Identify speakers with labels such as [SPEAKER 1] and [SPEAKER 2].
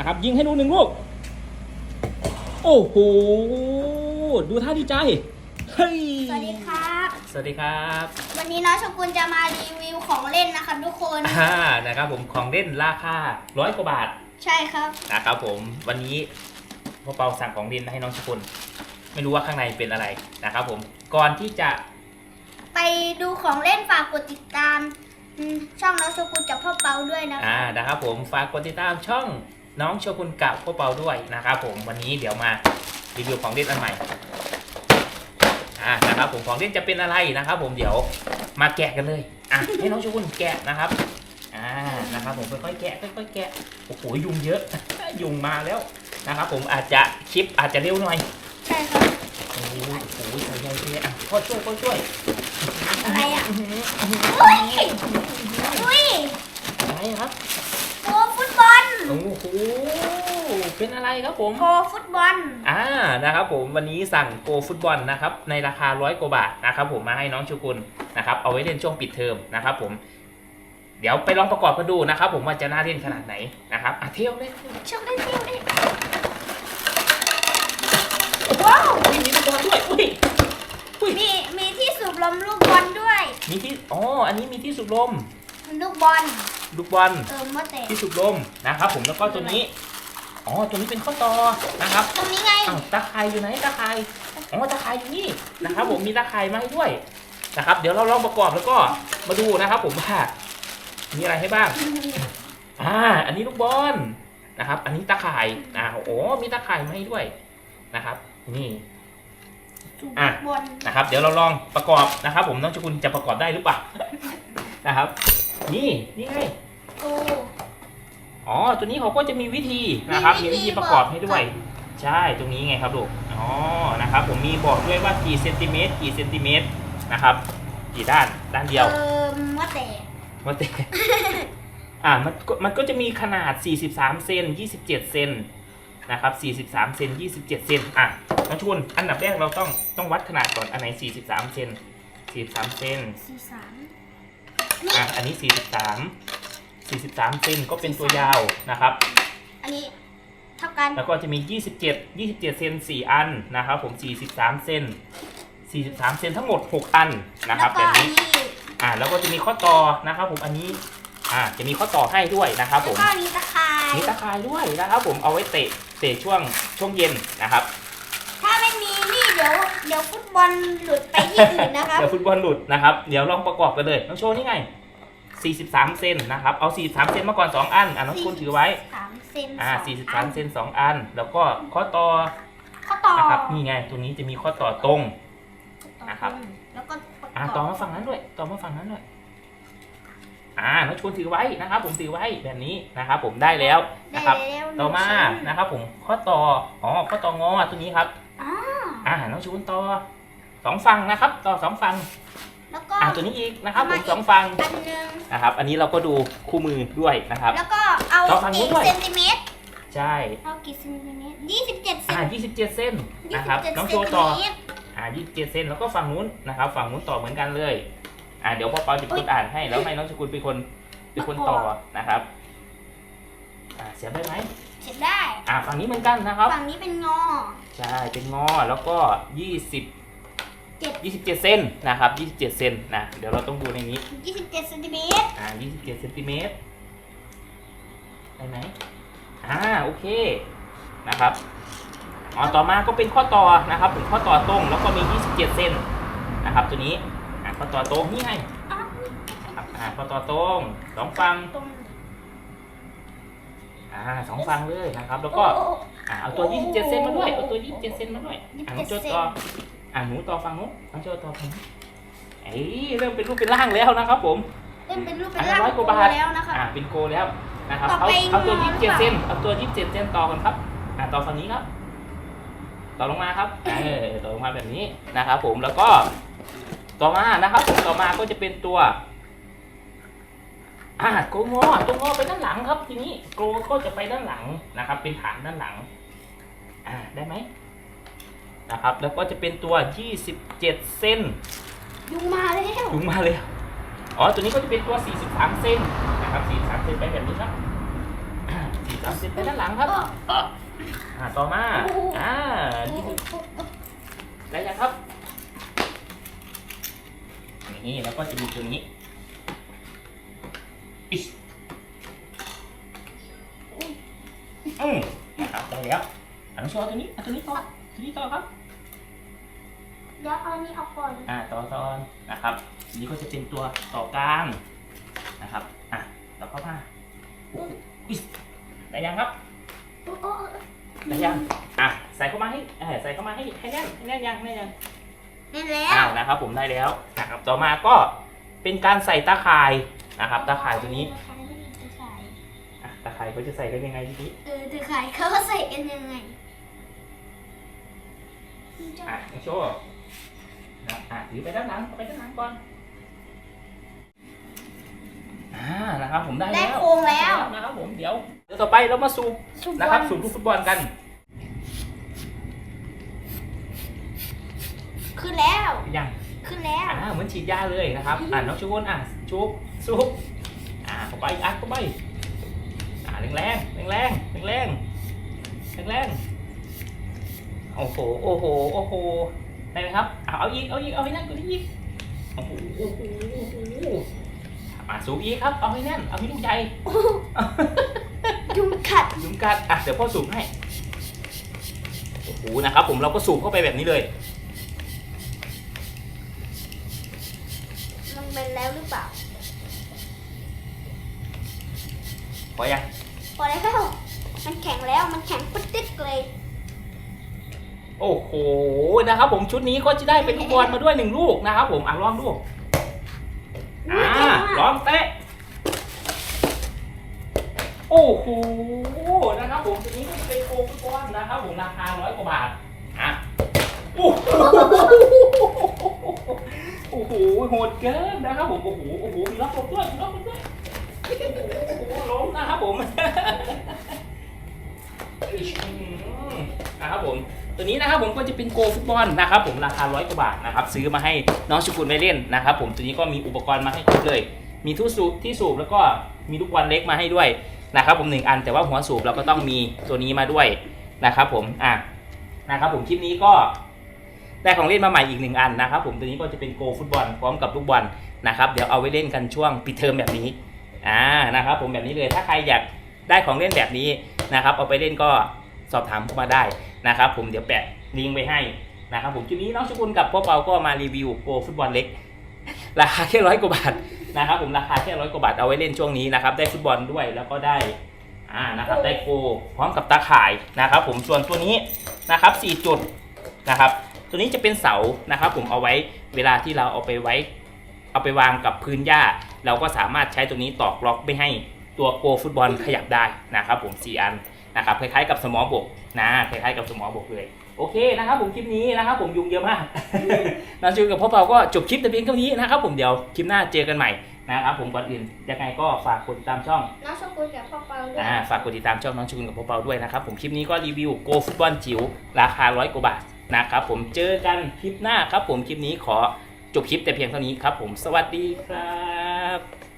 [SPEAKER 1] นะครับ ยิงให้ดูหนึ่งลูก โอ้โห ดูท่าดีใจ เฮ้ย
[SPEAKER 2] สวัสดีครับ
[SPEAKER 1] สวัสดีครับ
[SPEAKER 2] วันนี้น้องชกุลจะมารีวิวของเล่นนะครับทุกคน
[SPEAKER 1] อ่านะครับผมของเล่นราคาร้อยกว่าบาท
[SPEAKER 2] ใช่ครับ
[SPEAKER 1] นะครับผมวันนี้พ่อเปาสั่งของเล่นมาให้น้องชกุลไม่รู้ว่าข้างในเป็นอะไรนะครับผมก่อนที่จะ
[SPEAKER 2] ไปดูของเล่นฝากกดติดตามอืมช่องน้องชกุลกับพ่อเปาด้วยนะค
[SPEAKER 1] อ่า
[SPEAKER 2] รับ
[SPEAKER 1] นะครับผมฝากกดติดตามช่อง น้องโชกุนกับพ่อเปาด้วยนะครับผมวันนี้เดี๋ยวมารีวิวของเล่นอันใหม่อ่านะครับผมของเล่นจะเป็นอะไรนะครับ ผมเดี๋ยวมาแกะกันเลยอะให้น้องโชกุนแกะนะครับอ่านะครับผมค่อยๆแกะค่อยๆแกะโอ้โหยุงเยอะ ยุงมาแล้วนะครับ ผมอาจจะคลิปอาจจะเร็วหน่อย
[SPEAKER 2] ใช่ครับ
[SPEAKER 1] โอ้โหโอ้โหใส่ใหญ่เลยอะพ่อช่วยพ่อช่วย
[SPEAKER 2] อะไรอะ
[SPEAKER 1] อื้อหือ
[SPEAKER 2] อุ้ยอุ้ย
[SPEAKER 1] อะไรครับ
[SPEAKER 2] โกฟุตบอล
[SPEAKER 1] โอ้โหเป็นอะไรครับผม
[SPEAKER 2] โกฟุตบอล
[SPEAKER 1] อ่า นะครับผมวันนี้สั่งโกฟุตบอลนะครับในราคาร้อยกว่าบาทนะครับผมมาให้น้องชูกุลนะครับเอาไว้เล่นช่วงปิดเทอมนะครับผม เดี๋ยวไปลองประกอบกันดูนะครับผมว่าจะน่าเล่นขนาดไหนนะครับอะเที่ยวเลย
[SPEAKER 2] ชมได้เที่ยวได้ว้าว
[SPEAKER 1] อุ้ยมีลูกบอลด้วยอุ้ยอุ้ย
[SPEAKER 2] มีมีที่สูบลมลูกบอลด้วย
[SPEAKER 1] มีที่ อ๋อ อันนี้มีที่สูบลม
[SPEAKER 2] ลูกบอล
[SPEAKER 1] ลูกบอล
[SPEAKER 2] เออมาเตะ
[SPEAKER 1] ที่สูบลมนะครับ ผมแล้วก็ตัวนี้อ๋อตัวนี้เป็นข้อต่อนะครับ
[SPEAKER 2] ตรงนี้ไง
[SPEAKER 1] อ้าวตาข่ายอยู่ไหนตาข่ายอ๋อตาข่ายอยู่นี่นะครับ ผมมีตาข่ายมาให้ด้วยนะครับ เดี๋ยวเราลองประกอบแล้วก็มาดูนะครับ ผมว่ามีอะไรให้บ้างอ่าอันนี้ลูกบอลนะครับ อันนี้ตาข่ายอ่าโอ้มีตาข่ายมาให้ด้วยนะครับ นี่อะ
[SPEAKER 2] บอล
[SPEAKER 1] นะครับ เดี๋ยวเราลองประกอบนะครับ ผมน้องชกุลจะประกอบได้หรือเปล่านะครับ นี่นี่ไง
[SPEAKER 2] โอ้
[SPEAKER 1] อ๋อ ตัวนี้เขาก็จะมีวิธีนะครับ
[SPEAKER 2] มี
[SPEAKER 1] มี
[SPEAKER 2] วิธี
[SPEAKER 1] วิธีประกอบ
[SPEAKER 2] บอก
[SPEAKER 1] ให้ด้วย ใช่ ตรงนี้ไงครับลูก อ๋อ นะครับ ผมมีบอกด้วยว่ากี่เซนติเมตร กี่เซนติเมตรนะครับ กี่ด้าน ด้านเดียว
[SPEAKER 2] เออมาเตะ
[SPEAKER 1] ว่าแต่ อ่ามันก็มันก็จะมีขนาด 43 เซน 27 เซนนะครับ 43 เซน 27 เซนอะน้องชุน อันดับแรกเราต้องต้องวัดขนาดก่อน อันไหน 43 เซน 43 เซน
[SPEAKER 2] สี่สาม
[SPEAKER 1] อะอันนี้ 43 43เซนก็เป็นตัวยาวนะครับ
[SPEAKER 2] อันนี้เท่ากัน
[SPEAKER 1] แล้วก็จะมี 27 27 เซน4อันนะครับ ผม 43 เซน43 เซนทั้งหมด 6 อันนะครับ
[SPEAKER 2] แล้ว
[SPEAKER 1] แบบ
[SPEAKER 2] ก็อัน
[SPEAKER 1] นี้
[SPEAKER 2] นี้
[SPEAKER 1] อ่าแล้วก็จะมีข้อต่อนะครับ ผมอันนี้อ่าจะมีข้อต่อให้ด้วยนะครับผ
[SPEAKER 2] แล้ว
[SPEAKER 1] ม
[SPEAKER 2] ก็อันนี้ตะข่าย
[SPEAKER 1] มีตะข่ายด้วยนะครับ ผมเอาไว้เตะเตะช่วงช่วงเย็นนะครับ
[SPEAKER 2] ถ้าไม่มีนี่เดี๋ยวเดี๋ยวฟุตบอลหลุดไปที่อื่นนะครับ
[SPEAKER 1] เดี๋ยวฟุตบอลหลุดนะครับ เดี๋ยวลองประกอบกันเลยน้องโชว์นี่ไง 43 เซนนะครับ เอา 43 เซนมาก่อน 2 อัน อะน้องคุณถือไว้
[SPEAKER 2] สามเซน
[SPEAKER 1] อ่า
[SPEAKER 2] สง
[SPEAKER 1] 43 เซน2 อัน แล้วก็ข้อต่อ
[SPEAKER 2] ข้อต่อ
[SPEAKER 1] นะครับ นี่ไง ตัวนี้จะมีข้อต่อตรง นะครับ
[SPEAKER 2] แล้วก็ประก
[SPEAKER 1] อ่า
[SPEAKER 2] อบ
[SPEAKER 1] ต่อมาฝั่งนั้นด้วย ต่อมาฝั่งนั้นด้วย อ่าน้องชวนถือไว้นะครับ ผมถือไว้แบบนี้นะครับ ผมได้แล้ว
[SPEAKER 2] ได้
[SPEAKER 1] นะครับ
[SPEAKER 2] แล้วหนึ่ง
[SPEAKER 1] ต่อมา
[SPEAKER 2] ชิ้น
[SPEAKER 1] นะครับผมข้อต่ออ๋อข้อต่องอตัวนี้ครับ
[SPEAKER 2] อ่า
[SPEAKER 1] อ่าน้องชวนต่อสองฝั่งนะครับ ต่อสองฝั่ง
[SPEAKER 2] แล้วก็
[SPEAKER 1] อ่าตัวนี้อีกนะครับผม
[SPEAKER 2] มาอีก
[SPEAKER 1] สองฝั่ง
[SPEAKER 2] อันหนึง
[SPEAKER 1] นะครับ อันนี้เราก็ดูคู่มือด้วยนะครับ
[SPEAKER 2] แล้วก็เอา
[SPEAKER 1] ต่อฝั่งนู้
[SPEAKER 2] กี่
[SPEAKER 1] นด้วย
[SPEAKER 2] เซนติเมตร
[SPEAKER 1] ใช่
[SPEAKER 2] เอากี่เซนติเมตรยี่สิบเจ็ดเซ
[SPEAKER 1] อ่าน27เซน
[SPEAKER 2] ยี่
[SPEAKER 1] นะ
[SPEAKER 2] สิ
[SPEAKER 1] ครับ
[SPEAKER 2] บเจ็ด
[SPEAKER 1] น้อง
[SPEAKER 2] เซ
[SPEAKER 1] โช
[SPEAKER 2] น
[SPEAKER 1] ว์
[SPEAKER 2] ติ
[SPEAKER 1] ต่อ
[SPEAKER 2] เมตร
[SPEAKER 1] อ่า27เซนแล้วก็ฝั่งนู้นนะครับ ฝั่งนู้นต่อเหมือนกันเลย อ่าเดี๋ยวพ่อเปาจะเป็นคนอ่านให้แล้วให้น้องชกุลเป็นคนเป็นคนต่อนะครับอ่าเสียบได้ไหม
[SPEAKER 2] เช็ดได้
[SPEAKER 1] อ่าฝั่งนี้เหมือนกันนะครับ
[SPEAKER 2] ฝั่งนี้เป็นงอ
[SPEAKER 1] ใช่เป็นงอแล้วก็20
[SPEAKER 2] เจ็ด
[SPEAKER 1] 27เซนนะครับ27เซนนะเดี๋ยวเราต้องดูในนี้
[SPEAKER 2] ยี่สิบเจ็ดเซนติเมตร
[SPEAKER 1] อ่า27เซนติเมตรได้ไหมอ่าโอเคนะครับอ๋อต่อมาก็เป็นข้อต่อนะครับเป็นข้อต่อตรงแล้วก็มี27เซนนะครับ ตัวนี้อ่าข้อต่อตรงนี่ไง
[SPEAKER 2] อ้าว
[SPEAKER 1] ครับอ่าข้อต่อตรงสองฝั่ง
[SPEAKER 2] ตรง
[SPEAKER 1] อ่าสองฝั่งเลยนะครับ แล้วก็
[SPEAKER 2] โอ้โอ้
[SPEAKER 1] อ่าเอาตัว 27 เซนมาด้วย เอาตัว 27 เซนมาด้วยอ่าน้องโจ
[SPEAKER 2] 27
[SPEAKER 1] ต่ออ่าหนูต่อฝั่งนู้นน้องโจต่อฝั่งนู้นเอ้ยเริ่มเป็นรูปเป็นร่างแล้วนะครับผม
[SPEAKER 2] เล่นเป็นรูปเป็น
[SPEAKER 1] อันละ
[SPEAKER 2] ร่าง
[SPEAKER 1] ร้อยกว่าบาท
[SPEAKER 2] แล้วนะคะ
[SPEAKER 1] อ่าเป็นโกแล้วนะครับ
[SPEAKER 2] ต่อ
[SPEAKER 1] เอา
[SPEAKER 2] ไป
[SPEAKER 1] เอาตัว
[SPEAKER 2] งอหรือเป
[SPEAKER 1] 27
[SPEAKER 2] ล่า
[SPEAKER 1] เซนเอาตัว 27 เซนต่อกันครับอ่าต่อฝั่งนี้ครับ ต่อลงมาครับเออต่อลงมาแบบนี้นะครับผมแล้วก็ต่อมานะครับผมต่อมาก็จะเป็นตัวอ่าโกงอตัวงอไปด้านหลังครับ ทีนี้โกก็จะไปด้านหลังนะครับ เป็นฐานด้านหลัง อ่าได้ไหมนะครับ แล้วก็จะเป็นตัว 27เซน
[SPEAKER 2] ยุงมาแล้ว
[SPEAKER 1] ยุงมาเลยอ๋อตัวนี้ก็จะเป็นตัว 43เซนนะครับ43เซนไปแบบนี้ครับอ่าทำเสร็จไปด้านหลังครับอ่าต่อมาอ่านี่คืออะไรยังครับนี่แล้วก็จะมีตัวนี้อิสอืมนะครับได้แล้วอ่า น้องโชว์ตัวนี้อะตัวนี้ต่อตัวนี้ต่อครับ
[SPEAKER 2] เดี๋ยวเอาอันนี้ออกก่อน
[SPEAKER 1] อ่าต่อตอนนะครับอันนี้ก็จะเป็นตัวต่อกลางนะครับ อะต่อเข้ามาอุ๊ยได้ยังครับ
[SPEAKER 2] โอ้โอ้
[SPEAKER 1] ได้ยัง อะ ใส่เข้ามาให้เออใส่เข้ามาให้ให้แน่นให้แน่นยังแน่นยัง
[SPEAKER 2] นี่แล้
[SPEAKER 1] อ้าววนะครับผมได้แล้วนะครับต่อมาก็เป็นการใส่ตาข่ายนะครับตาข่ายตัวนี้
[SPEAKER 2] ตะข่ายไม่ดีตะข่าย
[SPEAKER 1] อะตาข่ายเขาจะใส่กันยังไงทีนี้
[SPEAKER 2] เออตะข่ายเขาใส่กันยังไง
[SPEAKER 1] อะโชว์นะอะถือไปด้านหลังไปด้านหลังก่อนอ่านะครับผมได้
[SPEAKER 2] ได้
[SPEAKER 1] แล้ว
[SPEAKER 2] โค้งแล้ว
[SPEAKER 1] นะครับผมเดี๋ยวเดี๋ยวต่อไปเรามาสูบนะครับสูบลูกฟุตบอลกัน
[SPEAKER 2] ขึ้นแล้ว
[SPEAKER 1] ยัง
[SPEAKER 2] ขึ้นแล้ว
[SPEAKER 1] อ่าเหมือนฉีดยาเลยนะครับอ่าน้องชูวนอะชูบสูบอ่าเข้าไปอะเข้าไปอ่าแรงแรงแรงแรงแรงแรงแรง โอ้โห โอ้โห โอ้โห ได้ไหมครับ เอาเอาอีก เอาอีก เอาให้แน่นกว่านี้อีก โอ้โห โอ้โห โอ้โหมาสูบอีกครับ เอาให้แน่น เอาให้ลูกใหญ่
[SPEAKER 2] ยุงกัด
[SPEAKER 1] ยุงกัด อะ เดี๋ยวพ่อสูบให้ โอ้โห นะครับผม เราก็สูบเข้าไปแบบนี้เลย
[SPEAKER 2] มันเป็นแล้วหรือเปล่า
[SPEAKER 1] พอยัง
[SPEAKER 2] พอแล้ว มันแข็งแล้ว มันแข็งปุ๊ดติ๊กเลย
[SPEAKER 1] โอ้โหนะครับ ผมชุดนี้ก็จะได้เป็นลูกบอลมาด้วยหนึ่งลูกนะครับ ผมอะลองดู
[SPEAKER 2] อุ๊ย
[SPEAKER 1] อ่า
[SPEAKER 2] เก่งมาก
[SPEAKER 1] ลองเตะโอ้โหนะครับผมตัวนี้ก็จะเป็นโคฟุตบอลนะครับ ผมราคาร้อยกว่าบาทอะโอ้โหโอ้โหโหดเกินนะครับ ผมโอ้โหโอ้โหมีล็อกลงด้วยมีล็อกลงด้วยโอ้โหล้มนะครับผมนะครับผม ตัวนี้นะครับผมก็จะเป็นโกฟุตบอลนะครับผมราคาร้อยกว่าบาทนะครับซื้อมาให้น้องชุกุลไปเล่นนะครับผมตัวนี้ก็มีอุปกรณ์มาให้ครบเลย มีทุสูบที่สูบแล้วก็มีลูกบอลเล็กมาให้ด้วยนะครับผมหนึ่งอันแต่ว่าหัวสูบเราก็ต้องมีตัวนี้มาด้วยนะครับผมอะนะครับผมคลิปนี้ก็ได้ของเล่นมาใหม่อีกหนึ่งอันนะครับผมตัวนี้ก็จะเป็นโกฟุตบอลพร้อมกับลูกบอลนะครับเดี๋ยวเอาไว้เล่นกันช่วงปิดเทอมแบบนี้อ่านะครับผมแบบนี้เลยถ้าใครอยากได้ของเล่นแบบนี้นะครับเอาไปเล่นก็สอบถามเข้ามาได้ นะครับผมเดี๋ยวแปะลิงก์ไว้ให้นะครับผมคลิปนี้น้องชุกุลกับพ่อเปาก็มารีวิวโปรฟุตบอลเล็ก ราคาแค่ร้อยกว่าบาทนะครับผมราคาแค่ร้อยกว่าบาทเอาไว้เล่นช่วงนี้นะครับได้ฟุตบอลด้วยแล้วก็ได้อ่านะครับได้โกพร้อมกับตาข่ายนะครับผมส่วนตัวนี้นะครับสี่จุดนะครับตัวนี้จะเป็นเสานะครับผมเอาไว้เวลาที่เราเอาไปไว้ เอาไปวางกับพื้นหญ้า เราก็สามารถใช้ตัวนี้ตอกล็อกไม่ให้ตัวโกฟุตบอลขยับได้นะครับผมสี่อัน นะครับคล้ายๆกับสมอบกนะคล้ายๆกับสมอบกเลยโอเคนะครับผมคลิปนี้นะครับผมยุงเยอะมากน้องจูนกับพ่อเปาก็จบคลิปแต่เพียงเท่านี้นะครับผมเดี๋ยวคลิปหน้าเจอกันใหม่นะครับผมก่อนอื่นยังไงก็ฝากกดติดตามช่อง
[SPEAKER 2] น้องชมพูกับพ่อเปาด้วย
[SPEAKER 1] อ่าฝากกดติดตามช่องน้องจูนกับพ่อเปาด้วยนะครับผมคลิปนี้ก็รีวิวโกฟุตบอลจิ๋วราคาร้อยกว่าบาทนะครับผมเจอกันคลิปหน้าครับผมคลิปนี้ขอจบคลิปแต่เพียงเท่านี้ครับผมสวัสดีครับ